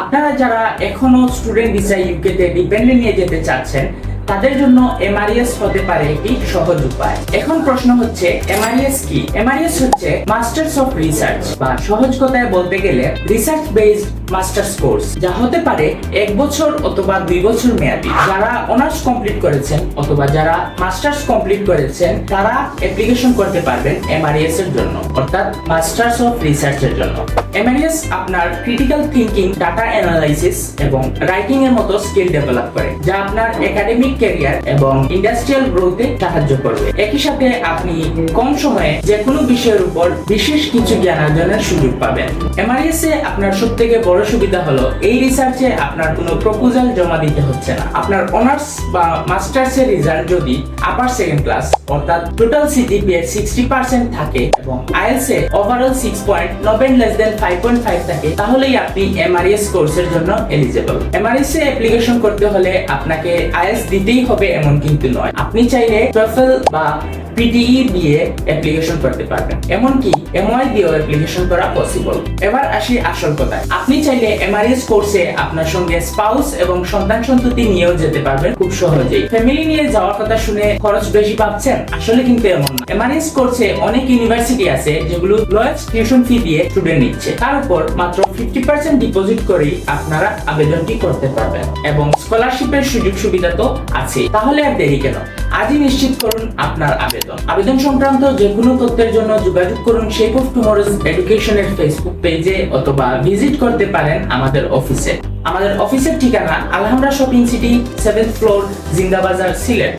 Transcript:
আপনারা যারা এখনও স্টুডেন্ট ভিসা ইউকেতে ডিপেন্ডেন্ট নিয়ে যেতে চাচ্ছেন, তাদের জন্য এমআরএস হতে পারে একটি সহজ উপায়। এখন প্রশ্ন হচ্ছে এমআরএস কি? এমআরএস হচ্ছে মাস্টার্স অফ রিসার্চ বা সহজ কথায় বলতে গেলে রিসার্চ বেসড মাস্টার্স কোর্স যা হতে পারে এক বছর অথবা দুই বছর মেয়াদি। যারা অনার্স কমপ্লিট করেছেন অথবা যারা মাস্টার্স কমপ্লিট করেছেন, তারা অ্যাপ্লিকেশন করতে পারবেন এমআরএস এর জন্য, অর্থাৎ মাস্টার্স অফ রিসার্চের জন্য। এমআরএস আপনার ক্রিটিক্যাল থিঙ্কিং ডাটা অ্যানালাইসিস এবং রাইটিং এর মতো স্কিল ডেভেলপ করে, যা আপনার একাডেমিক ক্যারিয়ার এবং ইন্ডাস্ট্রিয়াল গ্রোথে সাহায্য করবে। একই সাথে আপনি কম সময়ে যে কোনো বিষয়ের উপর বিশেষ কিছু জ্ঞান অর্জনের সুযোগ পাবেন। এমআরএস এ আপনার সব থেকে বড় সুবিধা হলো, এই রিসার্চে আপনার কোনো প্রপোজাল জমা দিতে হচ্ছে না। আপনার অনার্স বা মাস্টার্স এর রেজাল্ট যদি আপার সেকেন্ড ক্লাস অর্থাৎ টোটাল সিজিপিএ সিক্সটি পার্সেন্ট থাকে এবং আইএলস এ overall six point no band less than five point five থাকে, তাহলেই আপনি এমআরএস কোর্সের জন্য এলিজেবল এমআরএস এ অ্যাপ্লিকেশন করতে হলে আপনাকে আইএস দিতেই হবে এমন কিন্তু নয়। আপনি চাইলে টফেল বা পিটিই দিয়ে অ্যাপ্লিকেশন করতে পারবেন। এমনকি এমওয়াই দিয়েও অ্যাপ্লিকেশন করা পসিবল এবার আসি আসল কথায়। আপনি চাইলে এমআরএস কোর্সে আপনার সঙ্গে স্পাউস এবং সন্তান সন্ততি নিয়েও যেতে পারবেন খুব সহজেই। ফ্যামিলি নিয়ে যাওয়ার কথা শুনে খরচ বেশি পাচ্ছেন? আসলে কিন্তু এমন না। এমআরএস কোর্সে অনেক ইউনিভার্সিটি আছে যেগুলো লোয়েস্ট টিউশন ফি দিয়ে স্টুডেন্ট নিচ্ছে। তার উপর মাত্র ফিফটি পার্সেন্ট ডিপোজিট করেই আপনারা আবেদনটি করতে পারবেন। এবং স্কলারশিপের সুযোগ সুবিধা তো আছে তাহলে আর দেরি কেন? আজই নিশ্চিত করুন আপনার আবেদন। আবেদন সংক্রান্ত যে কোনো তথ্যের জন্য যোগাযোগ করুন শেপ অফ টুমোরোজ এডুকেশনের ফেসবুক পেজে অথবা ভিজিট করতে পারেন আমাদের অফিসে আমাদের অফিসের ঠিকানা Alhamra shopping city seventh floor Zindabazar, Sylhet.